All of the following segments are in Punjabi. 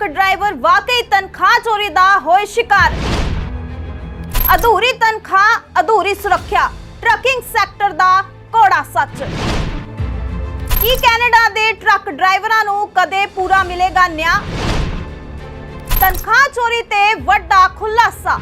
ਟਰੱਕ ਡਰਾਈਵਰ ਵਾਕਈ ਤਨਖਾਹ ਚੋਰੀ ਦਾ ਹੋਏ ਸ਼ਿਕਾਰ। ਅਧੂਰੀ ਤਨਖਾਹ, ਅਧੂਰੀ ਸੁਰੱਖਿਆ, ਟਰੱਕਿੰਗ ਸੈਕਟਰ ਦਾ ਕੋੜਾ ਸੱਚ। ਕੀ ਕੈਨੇਡਾ ਦੇ ਟਰੱਕ ਡਰਾਈਵਰਾਂ ਨੂੰ ਕਦੇ ਪੂਰਾ ਮਿਲੇਗਾ ਨਿਆਂ? ਤਨਖਾਹ ਚੋਰੀ ਤੇ ਵੱਡਾ ਖੁਲਾਸਾ।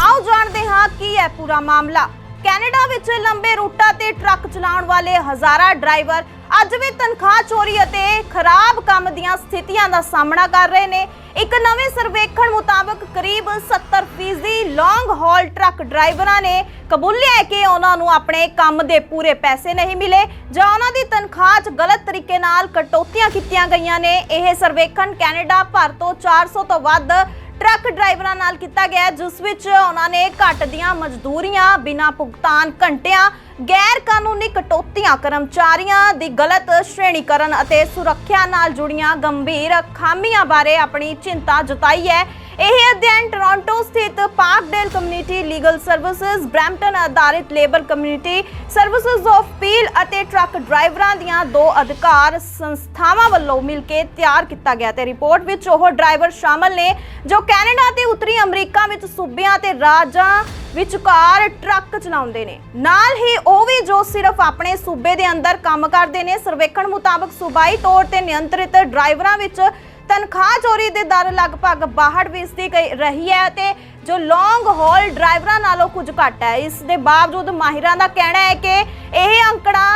ਆਓ ਜਾਣਦੇ ਹਾਂ ਕੀ ਹੈ ਪੂਰਾ ਮਾਮਲਾ। ਕੈਨੇਡਾ ਵਿੱਚ ਲੰਬੇ ਰੂਟਾਂ ਤੇ ਟਰੱਕ ਚਲਾਉਣ ਵਾਲੇ ਹਜ਼ਾਰਾਂ ਡਰਾਈਵਰ ਅੱਜ ਵੀ ਤਨਖਾਹ ਚੋਰੀ ਅਤੇ ਖਰਾਬ ਕੰਮ ਦੀਆਂ ਸਥਿਤੀਆਂ ਦਾ ਸਾਹਮਣਾ ਕਰ ਰਹੇ ਨੇ। ਇੱਕ ਨਵੇਂ ਸਰਵੇਖਣ ਮੁਤਾਬਕ ਕਰੀਬ 70% ਲੌਂਗ ਹਾਲ ਟਰੱਕ ਡਰਾਈਵਰਾਂ ਨੇ ਕਬੂਲਿਆ ਹੈ ਕਿ ਉਹਨਾਂ ਨੂੰ ਆਪਣੇ ਕੰਮ ਦੇ ਪੂਰੇ ਪੈਸੇ ਨਹੀਂ ਮਿਲੇ ਜਾਂ ਉਹਨਾਂ ਦੀ ਤਨਖਾਹ 'ਚ ਗਲਤ ਤਰੀਕੇ ਨਾਲ ਕਟੌਤੀਆਂ ਕੀਤੀਆਂ ਗਈਆਂ ਨੇ। ਇਹ ਸਰਵੇਖਣ ਕੈਨੇਡਾ ਭਰ ਤੋਂ 400 ਤੋਂ ਵੱਧ ਟਰੱਕ ਡਰਾਈਵਰਾਂ ਨਾਲ ਕੀਤਾ ਗਿਆ ਜਿਸ ਵਿੱਚ ਉਹਨਾਂ ਨੇ ਘੱਟ ਦੀਆਂ ਮਜ਼ਦੂਰੀਆਂ, ਬਿਨਾਂ ਭੁਗਤਾਨ ਘੰਟਿਆਂ ਗੈਰ ਕਾਨੂੰਨੀ ਕਟੌਤੀਆਂ ਕਰਮਚਾਰੀਆਂ ਦੀ ਗਲਤ ਸ਼੍ਰੇਣੀਕਰਨ ਅਤੇ ਸੁਰੱਖਿਆ ਨਾਲ ਜੁੜੀਆਂ ਗੰਭੀਰ ਖਾਮੀਆਂ ਬਾਰੇ ਆਪਣੀ ਚਿੰਤਾ ਜਤਾਈ ਹੈ। ਇਹ ਅਧਿਐਨ ਟੋਰਾਂਟੋ ਸਥਿਤ Parkdale community legal services Brampton ਆਧਾਰਿਤ labour community services of Peel ਅਤੇ ਟਰੱਕ ਡਰਾਈਵਰਾਂ ਦੀਆਂ ਦੋ ਅਧਿਕਾਰ ਸੰਸਥਾਵਾਂ ਵੱਲੋਂ ਮਿਲ ਕੇ ਤਿਆਰ ਕੀਤਾ ਗਿਆ ਤੇ ਰਿਪੋਰਟ ਵਿੱਚ ਉਹ ਡਰਾਈਵਰ ਸ਼ਾਮਲ ਨੇ ਜੋ ਕੈਨੇਡਾ ਤੇ ਉੱਤਰੀ ਅਮਰੀਕਾ ਵਿੱਚ ਸੂਬਿਆਂ ਤੇ ਰਾਜਾਂ ਵਿਚਕਾਰ ਟਰੱਕ ਚਲਾਉਂਦੇ ਨੇ। ਨਾਲ ਹੀ ਉਹ ਵੀ ਜੋ ਸਿਰਫ ਆਪਣੇ ਸੂਬੇ ਦੇ ਅੰਦਰ ਕੰਮ ਕਰਦੇ ਨੇ, ਸਰਵੇਖਣ ਮੁਤਾਬਕ ਸੂਬਾਈ ਤੌਰ ਤੇ ਨਿਯੰਤਰਿਤ ਡਰਾਈਵਰਾਂ ਵਿੱਚ ਤਨਖਾਹ ਚੋਰੀ ਦੇ ਦਰ ਲਗਭਗ 62% ਕਈ ਰਹੀ ਹੈ ਤੇ ਜੋ ਲੌਂਗ ਹਾਲ ਡਰਾਈਵਰਾਂ ਨਾਲੋਂ ਕੁਝ ਘੱਟ ਹੈ। ਇਸ ਦੇ ਬਾਵਜੂਦ ਮਾਹਿਰਾਂ ਦਾ ਕਹਿਣਾ ਹੈ ਕਿ ਇਹ ਅੰਕੜਾ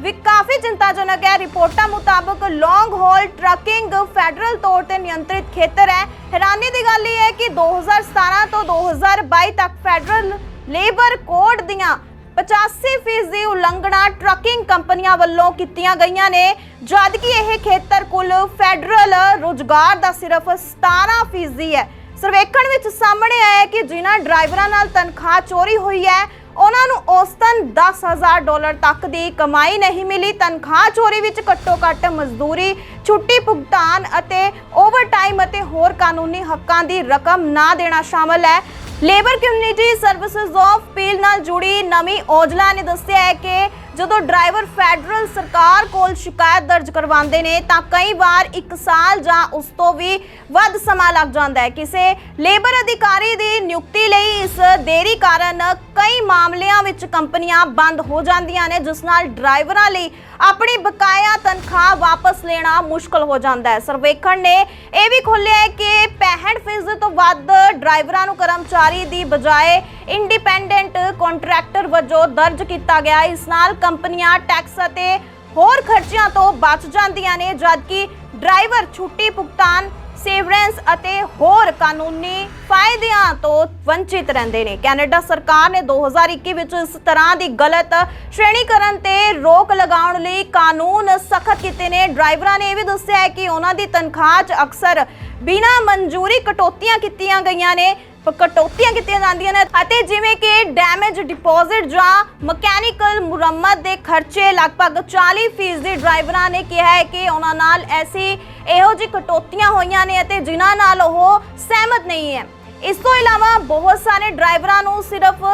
ਵੀ ਕਾਫੀ ਚਿੰਤਾਜਨਕ ਹੈ। ਰਿਪੋਰਟਾਂ ਮੁਤਾਬਕ ਲੌਂਗ ਹਾਲ ਟਰੱਕਿੰਗ ਫੈਡਰਲ ਤੌਰ ਤੇ ਨਿਯੰਤਰਿਤ ਖੇਤਰ ਹੈ। ਹੈਰਾਨੀ ਦੀ ਗੱਲ ਇਹ ਹੈ ਕਿ 2017 ਤੋਂ 2022 ਤੱਕ ਫੈਡਰਲ ਲੇਬਰ ਕੋਡ ਦੀਆਂ 85% ਦੀ ਉਲੰਘਣਾ ਟਰੱਕਿੰਗ ਕੰਪਨੀਆਂ ਵੱਲੋਂ ਕੀਤੀਆਂ ਗਈਆਂ ਨੇ, ਜਦਕਿ ਇਹ ਖੇਤਰ ਕੁੱਲ ਫੈਡਰਲ ਰੁਜ਼ਗਾਰ ਦਾ ਸਿਰਫ 17% ਹੈ। ਸਰਵੇਖਣ ਵਿੱਚ ਸਾਹਮਣੇ ਆਇਆ ਕਿ ਜਿਨ੍ਹਾਂ ਡਰਾਈਵਰਾਂ ਨਾਲ ਤਨਖਾਹ ਚੋਰੀ ਹੋਈ ਹੈ, ਉਹਨਾਂ ਨੂੰ ਔਸਤਨ 10000 ਡਾਲਰ ਤੱਕ ਦੀ ਕਮਾਈ ਨਹੀਂ ਮਿਲੀ। ਤਨਖਾਹ ਚੋਰੀ ਵਿੱਚ ਘੱਟੋ ਘੱਟ ਮਜ਼ਦੂਰੀ, ਛੁੱਟੀ ਭੁਗਤਾਨ ਅਤੇ ਓਵਰਟਾਈਮ ਅਤੇ ਹੋਰ ਕਾਨੂੰਨੀ ਹੱਕਾਂ ਦੀ ਰਕਮ ਨਾ ਦੇਣਾ ਸ਼ਾਮਲ ਹੈ। Labour community services of Peel ਨਾਲ ਜੁੜੀ ਨਵੀਂ ਔਜਲਾ ਨੇ ਦੱਸਿਆ ਹੈ ਕਿ ਜਦੋਂ ਡਰਾਈਵਰ ਫੈਡਰਲ ਸਰਕਾਰ ਕੋਲ ਸ਼ਿਕਾਇਤ ਦਰਜ ਕਰਵਾਉਂਦੇ ਨੇ ਤਾਂ ਕਈ ਵਾਰ 1 ਸਾਲ ਜਾਂ ਉਸ ਤੋਂ ਵੀ ਵੱਧ ਸਮਾਂ ਲੱਗ ਜਾਂਦਾ ਹੈ। ਕਿਸੇ ਲੇਬਰ ਅਧਿਕਾਰੀ ਦੀ ਨਿਯੁਕਤੀ ਲਈ ਇਸ ਦੇਰੀ ਕਾਰਨ ਕਈ ਮਾਮਲਿਆਂ ਵਿੱਚ ਕੰਪਨੀਆਂ ਬੰਦ ਹੋ ਜਾਂਦੀਆਂ ਨੇ, ਜਿਸ ਨਾਲ ਡਰਾਈਵਰਾਂ ਲਈ ਆਪਣੀ ਬਕਾਇਆ ਤਨਖਾਹ ਵਾਪਸ ਲੈਣਾ ਮੁਸ਼ਕਲ ਹੋ ਜਾਂਦਾ ਹੈ। ਸਰਵੇਖਣ ਨੇ ਇਹ ਵੀ ਖੋਲ੍ਹਿਆ ਹੈ ਕਿ 65% ਤੋਂ ਵੱਧ ਡਰਾਈਵਰਾਂ ਨੂੰ ਕਰਮਚਾਰੀ ਦੀ ਬਜਾਏ ਇੰਡੀਪੈਂਡੈਂਟ ਕੰਟਰੈਕਟਰ ਵਜੋਂ ਦਰਜ ਕੀਤਾ ਗਿਆ। ਇਸ ਨਾਲ ਕੰਪਨੀਆਂ ਟੈਕਸ ਅਤੇ ਹੋਰ ਖਰਚਿਆਂ ਤੋਂ ਬਚ ਜਾਂਦੀਆਂ ਨੇ, ਜਦਕਿ ਡਰਾਈਵਰ ਛੁੱਟੀ ਭੁਗਤਾਨ ਸੇਵਰੈਂਸ ਅਤੇ ਹੋਰ ਕਾਨੂੰਨੀ ਫਾਇਦਿਆਂ ਤੋਂ ਵੰਚਿਤ ਰਹਿੰਦੇ ਨੇ। ਕੈਨੇਡਾ ਸਰਕਾਰ ਨੇ 2021 ਵਿੱਚ ਇਸ ਤਰ੍ਹਾਂ ਦੀ ਗਲਤ ਸ਼੍ਰੇਣੀਕਰਨ ਤੇ ਰੋਕ ਲਗਾਉਣ ਲਈ ਕਾਨੂੰਨ ਸਖਤ ਕੀਤੇ ਨੇ। ਡਰਾਈਵਰਾਂ ਨੇ ਇਹ ਵੀ ਦੱਸਿਆ ਹੈ ਕਿ ਉਹਨਾਂ ਦੀ ਤਨਖਾਹ 'ਚ ਅਕਸਰ ਬਿਨਾਂ ਮਨਜ਼ੂਰੀ ਕਟੌਤੀਆਂ ਕੀਤੀਆਂ ਗਈਆਂ ਨੇ, ਕਟੌਤੀਆਂ ਕੀਤੀਆਂ ਜਾਂਦੀਆਂ ਨੇ ਅਤੇ ਜਿਵੇਂ ਕਿ ਡੈਮੇਜ ਡਿਪੋਜ਼ਿਟ ਜਾਂ ਮਕੈਨੀਕਲ ਮੁਰੰਮਤ ਦੇ ਖਰਚੇ ਲਗਭਗ 40% ਡਰਾਈਵਰਾਂ ਨੇ ਕਿਹਾ ਹੈ ਕਿ ਉਹਨਾਂ ਨਾਲ ਐਸੀ ਇਹੋ ਜਿਹੀ ਕਟੌਤੀਆਂ ਹੋਈਆਂ ਨੇ ਅਤੇ ਜਿਨ੍ਹਾਂ ਨਾਲ ਉਹ ਸਹਿਮਤ ਨਹੀਂ ਹੈ। ਇਸ ਤੋਂ ਇਲਾਵਾ ਬਹੁਤ ਸਾਰੇ ਡਰਾਈਵਰਾਂ ਨੂੰ ਸਿਰਫ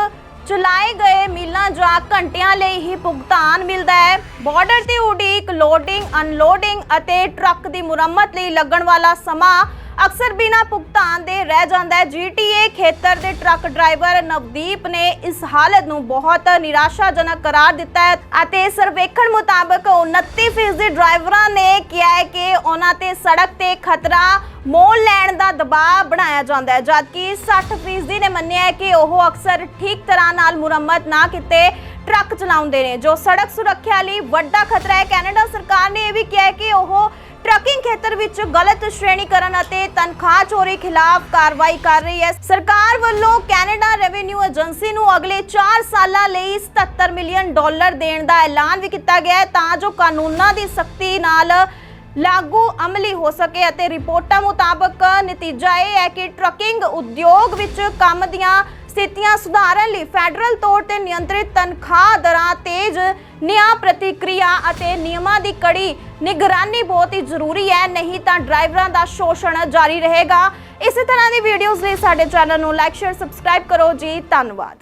ਚਲਾਏ ਗਏ ਮੀਲਾਂ ਜਾਂ ਘੰਟਿਆਂ ਲਈ ਹੀ ਭੁਗਤਾਨ ਮਿਲਦਾ ਹੈ। ਬਾਰਡਰ ਤੇ ਉਡੀਕ, ਲੋਡਿੰਗ, ਅਨਲੋਡਿੰਗ ਅਤੇ ਟਰੱਕ ਦੀ ਮੁਰੰਮਤ ਲਈ ਲੱਗਣ ਵਾਲਾ ਸਮਾਂ ਅਕਸਰ ਬਿਨਾਂ ਭੁਗਤਾਨ ਦੇ ਰਹਿ ਜਾਂਦਾ ਹੈ। ਜੀਟੀਏ ਖੇਤਰ ਦੇ ਟਰੱਕ ਡਰਾਈਵਰ ਨਵਦੀਪ ਨੇ ਇਸ ਹਾਲਤ ਨੂੰ ਬਹੁਤ ਨਿਰਾਸ਼ਾਜਨਕ ਕਰਾਰ ਦਿੱਤਾ ਹੈ ਅਤੇ ਸਰਵੇਖਣ ਮੁਤਾਬਕ 29% ਡਰਾਈਵਰਾਂ ਨੇ ਕਿਹਾ ਹੈ ਕਿ ਉਹਨਾਂ ਤੇ ਸੜਕ ਤੇ ਖਤਰਾ ਮੋਲ ਲੈਣ ਦਾ ਦਬਾਅ ਬਣਾਇਆ ਜਾਂਦਾ ਹੈ। ਜਦਕਿ 60% ਨੇ ਮੰਨਿਆ ਹੈ ਕਿ ਉਹ ਅਕਸਰ ਠੀਕ ਤਰ੍ਹਾਂ ਨਾਲ ਮੁਰੰਮਤ ਨਾ ਕੀਤੇ ਟਰੱਕ ਚਲਾਉਂਦੇ ਨੇ। ਜੋ ਸੜਕ ਸੁਰੱਖਿਆ ਲਈ ਵੱਡਾ ਖਤਰਾ ਹੈ। ਕੈਨੇਡਾ ਸਰਕਾਰ ਨੇ ਇਹ ਵੀ ਕਿਹਾ ਹੈ ਕਿ ਉਹ ਟਰੱਕਿੰਗ ਖੇਤਰ ਵਿੱਚ ਗਲਤ ਸ਼੍ਰੇਣੀਕਰਨ ਅਤੇ ਤਨਖਾਹ ਚੋਰੀ ਖਿਲਾਫ ਕਾਰਵਾਈ ਕਰ ਰਹੀ ਹੈ। ਸਰਕਾਰ ਵੱਲੋਂ ਕੈਨੇਡਾ ਰੈਵਨਿਊ ਏਜੰਸੀ ਨੂੰ ਅਗਲੇ 4 ਸਾਲਾਂ ਲਈ 77 ਮਿਲੀਅਨ ਡਾਲਰ ਦੇਣ ਦਾ ਐਲਾਨ ਵੀ ਕੀਤਾ ਗਿਆ ਹੈ ਤਾਂ ਜੋ ਕਾਨੂੰਨਾਂ ਦੀ ਸਖਤੀ ਨਾਲ ਲਾਗੂ ਅਮਲੀ ਹੋ ਸਕੇ ਅਤੇ ਰਿਪੋਰਟਾਂ ਮੁਤਾਬਕ ਨਤੀਜਾ ਇਹ ਹੈ ਕਿ ਟਰੱਕਿੰਗ ਉਦਯੋਗ ਵਿੱਚ ਕੰਮ ਦੀਆਂ ਸਥਿਤੀਆਂ ਸੁਧਾਰਨ ਲਈ ਫੈਡਰਲ ਤੌਰ ਤੇ ਨਿਯੰਤਰਿਤ ਤਨਖਾਹ ਦਰਾਂ ਤੇਜ਼ ਨਿਆਂ ਪ੍ਰਤੀਕਿਰਿਆ ਅਤੇ ਨਿਯਮਾਂ ਦੀ ਕੜੀ ਨਿਗਰਾਨੀ ਬਹੁਤ ਹੀ ਜ਼ਰੂਰੀ ਹੈ, ਨਹੀਂ ਤਾਂ ਡਰਾਈਵਰਾਂ ਦਾ ਸ਼ੋਸ਼ਣ ਜਾਰੀ ਰਹੇਗਾ। ਇਸੇ ਤਰ੍ਹਾਂ ਦੀ ਵੀਡੀਓਜ਼ ਲਈ ਸਾਡੇ ਚੈਨਲ ਨੂੰ ਲਾਈਕ ਸ਼ੇਅਰ ਸਬਸਕ੍ਰਾਈਬ ਕਰੋ ਜੀ। ਧੰਨਵਾਦ।